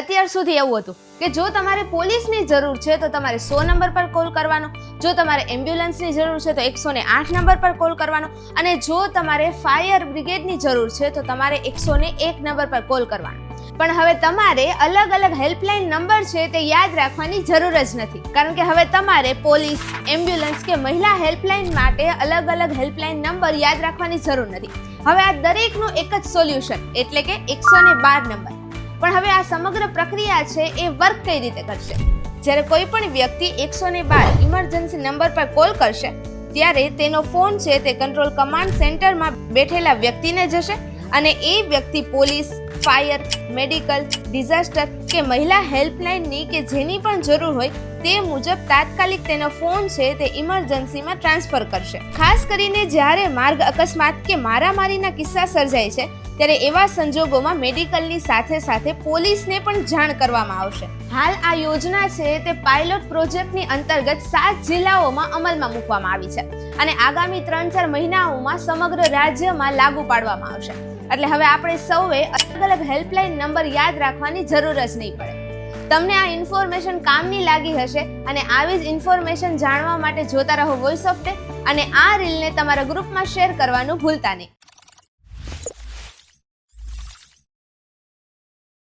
અત્યાર સુધી એવું હતું કે જો તમારે પોલીસની જરૂર છે તો તમારે સો નંબર પર કોલ કરવાનો, જો તમારે એમ્બ્યુલન્સની જરૂર છે તો એકસો ને આઠ નંબર પર કોલ કરવાનો, અને જો તમારે ફાયર બ્રિગેડની જરૂર છે તો તમારે એકસો ને એક નંબર પર કોલ કરવાનો. પણ હવે તમારે અલગ અલગ હેલ્પલાઇન નંબર છે તે યાદ રાખવાની જરૂર જ નથી. કારણ કે હવે તમારે પોલીસ, એમ્બ્યુલન્સ કે મહિલા હેલ્પલાઇન માટે અલગ અલગ હેલ્પલાઇન નંબર યાદ રાખવાની જરૂર નથી. હવે આ દરેકનું એક જ સોલ્યુશન, એટલે કે એકસો ને બાર નંબર. પણ હવે આ સમગ્ર પ્રક્રિયા છે એ વર્ક કઈ રીતે કરશે? જ્યારે કોઈ પણ વ્યક્તિ એકસો ને બાર ઇમરજન્સી નંબર પર કોલ કરશે, ત્યારે તેનો ફોન છે તે કંટ્રોલ કમાન્ડ સેન્ટરમાં બેઠેલા વ્યક્તિને જશે અને એ વ્યક્તિ પોલીસ ફાયર, મેડિકલ, ડિઝાસ્ટર કે મહિલા હેલ્પલાઇનની કે જેની પણ જરૂર હોય તે મુજબ તાત્કાલિક તેનો ફોન છે તે ઇમરજન્સીમાં ટ્રાન્સફર કરશે. ખાસ કરીને જ્યારે માર્ગ અકસ્માત કે મારામારીના કિસ્સા સર્જાય છે, ત્યારે એવા સંજોગોમાં મેડિકલની સાથે સાથે પોલીસને પણ જાણ કરવામાં આવશે. હાલ આ યોજના છે તે પાયલોટ પ્રોજેક્ટની અંતર્ગત સાત જિલ્લાઓમાં અમલમાં મૂકવામાં આવી છે અને આગામી ત્રણ ચાર મહિનાઓમાં સમગ્ર રાજ્યમાં લાગુ પાડવામાં આવશે. એટલે હવે આપણે સૌએ અલગ અલગ હેલ્પલાઇન નંબર યાદ રાખવાની જરૂર જ નહીં પડે. તમને આ ઇન્ફોર્મેશન કામની લાગી હશે અને આવી જ ઇન્ફોર્મેશન જાણવા માટે જોતા રહો વોઇસ ઓફ અને આ રીલને તમારા ગ્રુપમાં શેર કરવાનું ભૂલતા નહીં.